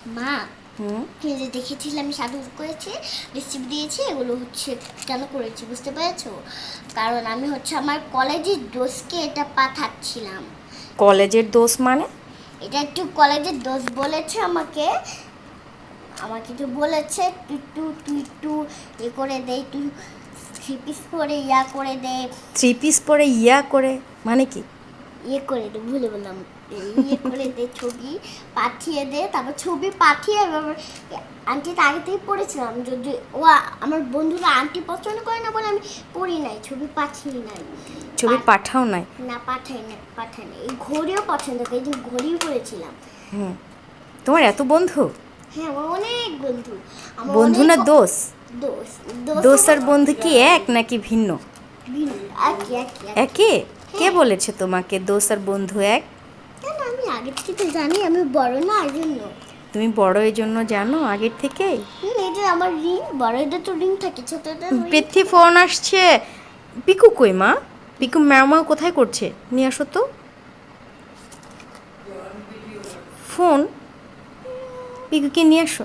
মা যে দেখেছিলাম আমি সাধু করেছি রিসিভ দিয়েছি এগুলো হচ্ছে কেন করেছি বুঝতে পেরেছ? কারণ আমি হচ্ছে আমার কলেজের দোষকে এটা পাঠাচ্ছিলাম। কলেজের দোষ মানে? এটা একটু কলেজের দোষ বলেছে আমাকে। আমাকে তো বলেছে তুই একটু তুই একটু এ করে দে তুই থ্রি পিস পরে ইয়া করে দে। থ্রি পিস পরে ইয়া করে? মানে কি? ইয়ে করে দে ভুলে বললাম। ইয়ে করে দে ছবি পাঠিয়ে দে তারপর ছবি পাঠিয়ে আন্টি তো আগে থেকেই পড়েছিলাম। যদি ও আমার বন্ধুরা আন্টি পছন্দ করে না বলে আমি পড়ি নাই ছবি পাঠিয়ে নাই। ছবি পাঠাও নাই? না পাঠাই না পাঠাই না এই ঘড়িও পছন্দ করে এই যে ঘড়িও পড়েছিলাম। হুম। তোমার এত বন্ধু? হ্যাঁ আমার অনেক বন্ধু। বন্ধু না দোষ? দোষ দোষ আর বন্ধু কি এক নাকি ভিন্ন? ভিন্ন একই একই। একই। কে বলেছে তোমাকে দোষ আর বন্ধু এক? আমি আগে থেকে তো জানি আমি বড় না এই জন্য। তুমি বড় এই জন্য জানো আগের থেকে? যে আমার রিং বড়দের তো রিং থাকে ছোটদের ring পৃথ্বী ফোন আসছে। পিকু কই মা? পিকু ম্যামা কোথায় করছে? নিয়ে আসো তো। ফোন? পিকুকে নিয়ে আসো।